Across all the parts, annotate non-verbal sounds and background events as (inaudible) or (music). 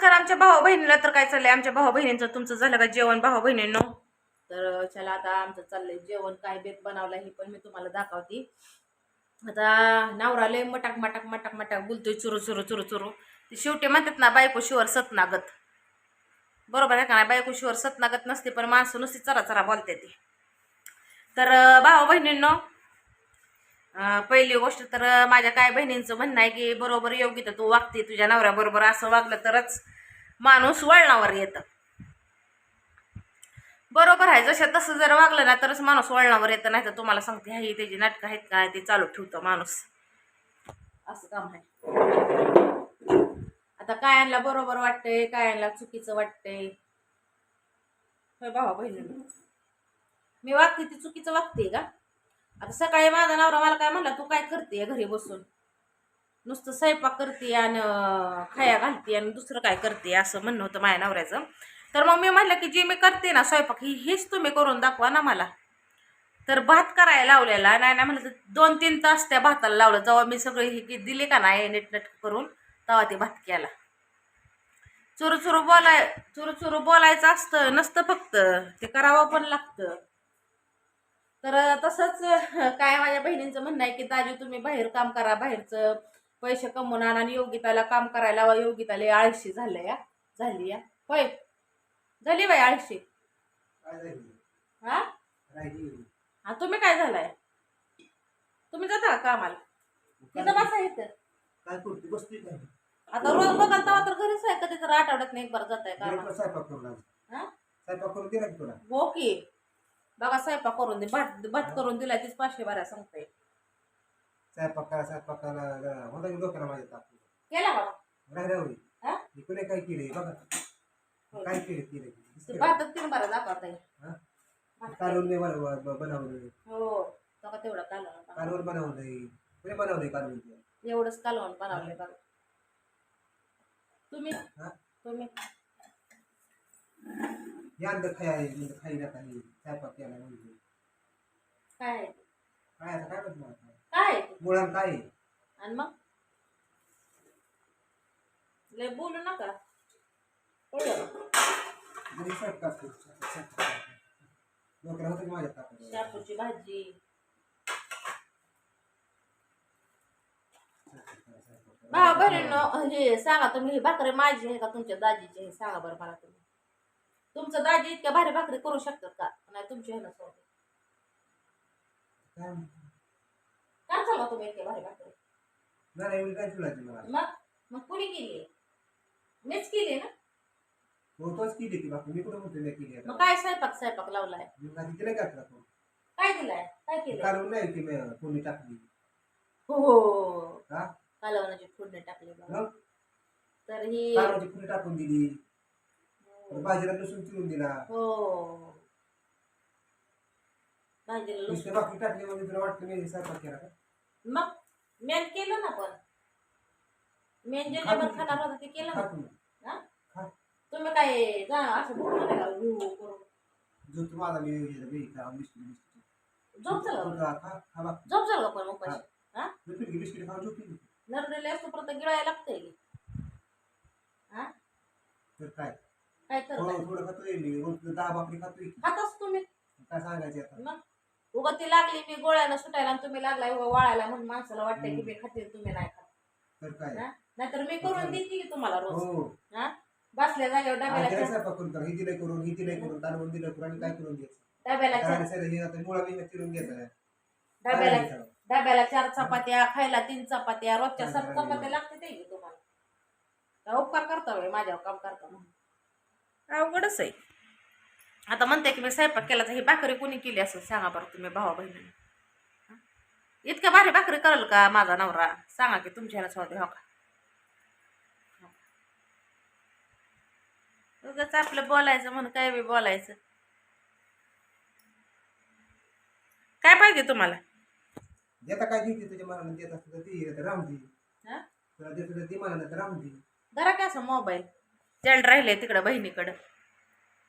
नमस्कार आमच्या भाऊ बहिणीला तर काय चाललंय? आमच्या भाऊ बहिणींचं तुमचं झालं का जेवण भाऊ बहिणींनो तर चला आता आमचं चाललंय जेवण काय बेत बनवलं हे पण मी तुम्हाला दाखवते. आता नवरा लय मटाक मटाक मटाक मटाक बोलतोय चुरू चुरू चुरू चुरू. ते शेवटी म्हणतात ना बायको शिवर सतनागत बरोबर आहे का नाही? बायको शिवर सतनागत नसते पण माणसं नुसती चरा चरा बोलते ती. तर भाऊ बहिणींनो पहिली गोष्ट तर माझ्या काय बहिणींचं म्हणणं आहे की बरोबर योग्य तर तू वागते तुझ्या नवऱ्याबरोबर असं वागलं तरच माणूस वळणावर येतं. बरोबर आहे जसं तसं जर वागलं ना तरच माणूस वळणावर येतं नाही तर तुम्हाला सांगते ही त्याची नाटकं आहेत काय ते चालू ठेवतं माणूस. असं काम आहे. आता कायांना बरोबर वाटतंय कायांना चुकीचं वाटतंय? भावा बहिणी मी वागते ती चुकीचं वागते का? आता सकाळी माझा नवरा मला काय म्हणला तू काय करते घरी बसून? नुसतं स्वयंपाक करते आणि खाया घालते आणि दुसरं काय करते? असं म्हणणं होतं माझ्या नवऱ्याचं. तर मग मी म्हटलं की जे मी करते ना स्वयंपाक ही हेच तुम्ही करून दाखवा ना मला. तर भात करायला लावलेला नाही ना म्हटलं तर दोन तीन तास त्या भाताला लावलं जेव्हा मी सगळे हे दिले का नाही नीटनट करून तेव्हा ते भात केला. चुरू चुरू बोलाय चुरू चुरू बोलायचं असतं नसतं फक्त ते करावं पण लागतं. तर तसंच काय माझ्या बहिणींचं म्हणणं आहे की दाजी तुम्ही बाहेर काम करा बाहेरचं पैसे कमवून आणा आणि योगिताला काम करायला लावा. योगिताला आळशी झालं या झाली या होय. झाली बाई आळशी? हा. हा तुम्ही काय झालाय? तुम्ही जाता का कामाला? तिथं बसा इथं. आता रोज बघाल तेव्हा तर घरीच आहे कधी तर आठवड्यात एक बार जात आहे कामाला. हा? की हो की. बघा स्वयंपाक करून दे भात भात करून दिलाय तीच पाचशे बारा सांगताय स्वयंपाक करा स्वयंपाक करा होता की डोक्याला माझ्या ताप. केला होई हा? इकडे काय केले बघा. काय केले केले ते भातात तीन बारा दाखवता येईल कालवून मी बनव- ब- बनवलंय हो बघा तेवढं कालवण कालवण बनवलंय कुणी बनवलंय कालवण ते? एवढंच कालवण बनवलंय बघा. तुम्ही? हा? तुम्ही? यांद खाय म्हणजे खाईला काही स्वयंपाक केला म्हणजे काय आहे ते? काय आता काय म्हणतो आता? काय आहे ते? काय आहे? आणि मग लय बोलू नका कळलं का? घरी स्वयंपाक. स्वयंपाक माझ्या शापूची भाजी भावा बहिणींनो हे सांगा तुम्ही ही भाकरी माझी आहे का तुमच्या दाजीची आहे सांगा बरं मला तुम्ही तुमचं दाजी इतक्या भारी भाकरी करू शकतात का? नाही तुमची सोडते काय तुम्ही इतक्या भारी भाकरी? नाही एवढी काय तुलाची मला. मग? मग कुणी केली? मीच केली ना? हो तोच केली ती बाकी मी कुठं म्हणतो नाही केली मग आता काय स्वयंपाक स्वयंपाक लावलाय? मी कधी तिला काय दिलाय? काय केलं नाही मी कोणी टाकली. हो हा कालवणाची फोडणी टाकली बघा. मग? तर ही कालवणची फुली टाकून दिली. लसूण चिरून दिला. हो. भाजीला लसूण नुसते भाकरी टाकली म्हणजे तुला वाटतं मी स्वयंपाक केला का? मग मेन केलं ना पण. मेन जे जेवण खाणार होतं ते केलं ना. हा? तुम्ही काय जा असं हु हु करून. जो तू माझा मी मी खा बिस्किट बिस्किट. झोप झालं तू खा खा खा बा. झोप झालं का पण उपाशी? बिस्किट बिस्किट खा झोपी नरडेले असतो परत गिळायला लागतंय. की. हा? तर काय? काय तर थोडं थोडं खातोय मी. रोज दहा भाकरी खातोय. की. खाताच तुम्ही काय सांगायचं आता? मग? उगा ती लागली मी गोळ्यानं सुटायला आणि तुम्ही लागलाय उगा वाळायला म्हणून माणसाला वाटतंय की मी खाते तुम्ही नाही खात. तर काय? हा? नाहीतर मी करून देते की तुम्हाला रोज. हो. हा? बसल्या जागेवर डब्याला स्वयंपाक करून करा. हे दिलंय करून हे दिलंय करून आणि काय करून द्यायचं डब्याला चार सगळं हे आता मुळा घ्यायचं डब्याला डब्याला चार चपात्या खायला तीन चपात्या रोजच्या सात चपात्या लागते ते तुम्हाला. उपकार करता होय माझ्यावर काम करता म्हणून. अवघडच आहे. आता म्हणते की मी स्वयंपाक केला तर ही भाकरी कोणी केली असं सांगा बरं तुम्ही भावा बहिणीने. इतक्या भारी भाकरी करल का माझा नवरा? सांगा की तुमच्या ह्याला होते हो का? उगाच आपलं बोलायचं म्हणून काय बी बोलायचं. काय पाहिजे तुम्हाला? देता काय देते तुझ्या मनानं? देत असतं तर ती हा? तुला देत तर ती मनानं तर काय असं मोबाईल. स्टँड राहिले तिकडं बहिणीकडं.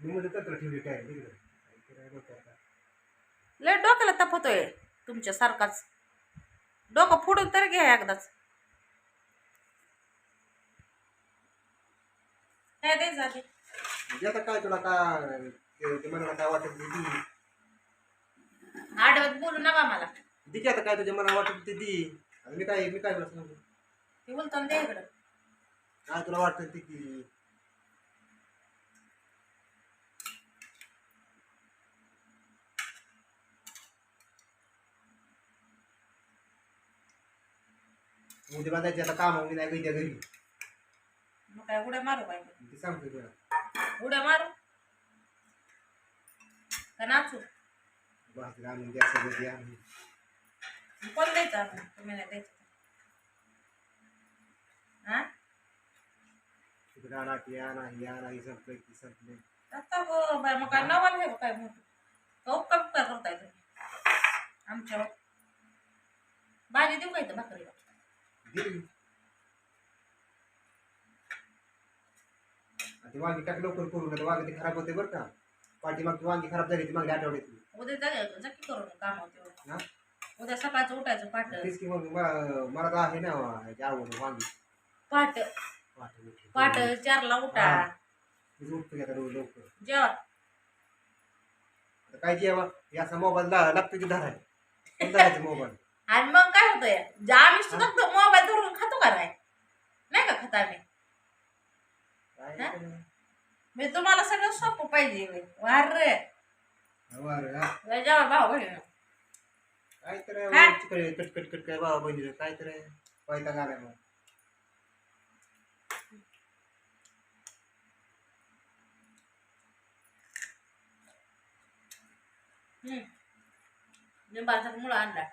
मी तत्र ठेवली काय? तिकडे काय डोक्यात काय. लय डोक्याला तपतोय तुमच्या सारखाच डोकं फोडून तर घ्या एकदाच. नाही द्यायचं आधी म्हणजे आता काय तुला ते ते मनाला काय वाटत ते? दी आडवत बोलू नका मला. दे की आता काय तुझ्या मनाला वाटत ते? दी आता मी काय मी काय तुला सांगू ते बोलतो ना द्या इकडं. काय तुला वाटत ते? की उद्या बांधायची आता काम मी नाही गैद्या घरी. मग काय उड्या मारू पाहिजे ते सांगतो तुला. उड्या मारू? का नाचू? भाकरी आणून द्या सगळं द्या. आणून. कोण द्यायचं आपण तुम्ही नाही द्यायचं हा? तिकडे आणा ते आणा हे आणा हे संपलं की संपलं आता हो बाय मग काय नवल का काय मोठं? का उपकार उपकार करताय तुम्ही? आमच्यावर भाजी देऊ काय तर भाकरीला? (clears throat) ते वांगी टाक लवकर करू नका वांगी ते खराब होते बरं का. पाठीमागची वांगी खराब झाली ती मागल्या उद्या काम हा? उद्या सकाळचं उठायचं पाट तेच की मग मला मला तर आहे ना ह्याची आवड वांगी. मोठी. चारला उठा. हा. तेच उठतो की आता रोज लवकर. जेवा. आता काय जेवा? असा मोबाईल लागतो की धराय धरायचं मोबाईल? (laughs) आणि मग काय? होतंय जे आम्ही सुद्धा मोबाईल धरून खातो का नाही? नाही का खाता आम्ही? हा? मी तुम्हाला सगळं सोपं पाहिजे वार रे. हो. जेव्हा भाऊ बहिणी काय तर हा? कटकट कट काय बाबा काय तर मग. लिंबाचा मुळा आणला.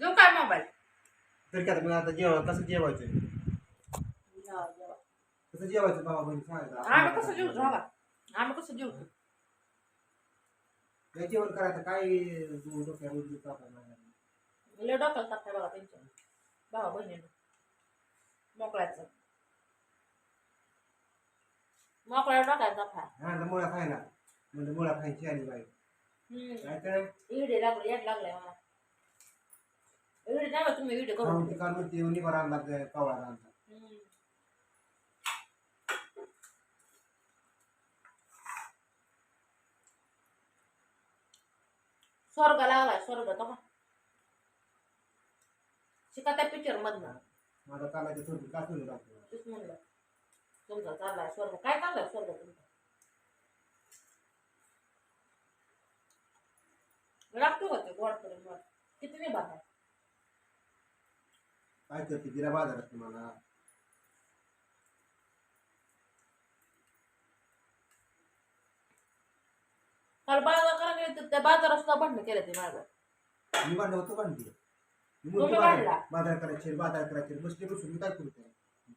घेऊ काय मोबाईल तर काय आता मग आता जेवा कसं जेवायचं? कसं जेवायचं बाबा बहिणी आम्ही कसं जेवतो बाबा आम्ही कसं जेवतो काय जेवण करायचं काय डोक्यावर उजवी चापा मारायला. लय डोक्याला बघा त्यांच्या. भावा बहिणीनं. मोकळ्याचं. मोकळ्या डोक्याचा फार हा तर मुळा खायला म्हणजे मुळा खायची आणि बाई. काय तर इडे लागले याड लागलाय मला. तुम्ही खाऊन करून ती काढून ती निभार आणला कावळा आणला हम्म. स्वर्ग लागलाय स्वर्ग तो. शिका त्या पिक्चर मधनं. माझा काचून टाकतो तेच म्हणलं. तुमचा चाललाय स्वर्ग. काय चाललाय स्वर्ग तुमचा? लागतो का ते गोड करून गोड? किती नाही बाहेर काय करते? तिला बाजारात तुम्हाला काल बाजार करायला गेले तर त्या बाजारात सुद्धा भांडणं केलं ते माझं. मी भांडण होतो मी तुम्ही भांडला? बाजार करायचे बाजार करायचे. बसले बसून मी काय करू त्याला?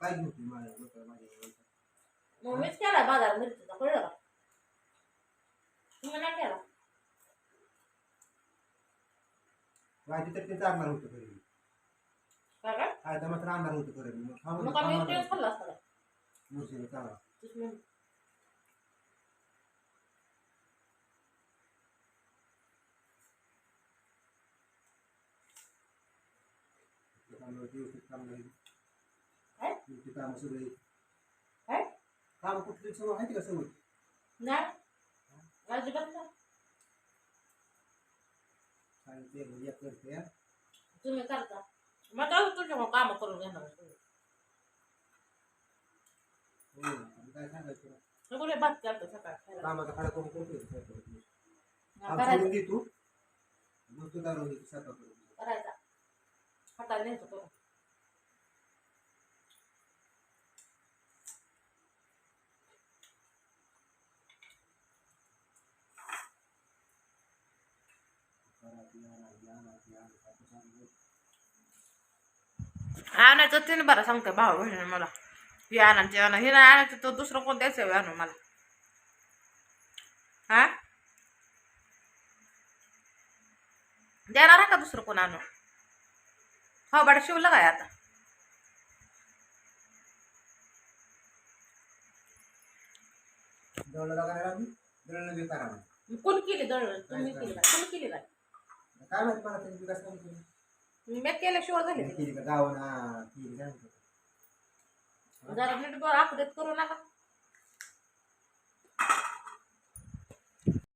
काय घेऊ माझ्या डोक्याला माझ्या मग मीच केला बाजार मिरचीचा कळलं का? तुम्ही नाही केला? माहिती तर ते चालणार होतं घरी. काय काय? काय तर मात्र आणणार होतं मग खाऊन मग आम्ही एकटेच खाल्ला असता का? मुर्शीला चाला. तेच म्हणलं. कामावर व्यवस्थित काम नाही. काय? व्यवस्थित कामं सगळे काय? काम कुठली सवय माहिती का सवय? नाही. अजिबात नाही. एक करते हा. तुम्ही करता. मग काय तुझ्या काम करून घेणार. हो काय सांगायचं तुला? सगळे भात करतो सकाळ खायला कामाचा खडा करून करतोय स्वयंपाक. हा, काम करायचा सोडून दे तू बसतो दारू दे स्वयंपाक करून करायचा हाताने न्यायचं करून आणायचं ते बरं सांगते भाऊ बहिणी मला. हे आणा ते आणा. हे नाही आणायचं तो दुसरं कोण द्यायचं आणू मला? हा? देणार आहे का दुसरं कोण आणू? हो बडा शिवलं काय आता? दळलं करायला बी. कोण केली दळण? तुम्ही केली का? तुम्ही केली काय काय माहिती मला त्यांनी विकास काम केलं? मी केल्या शुअर झाले. गाव जरा नीट करू नका.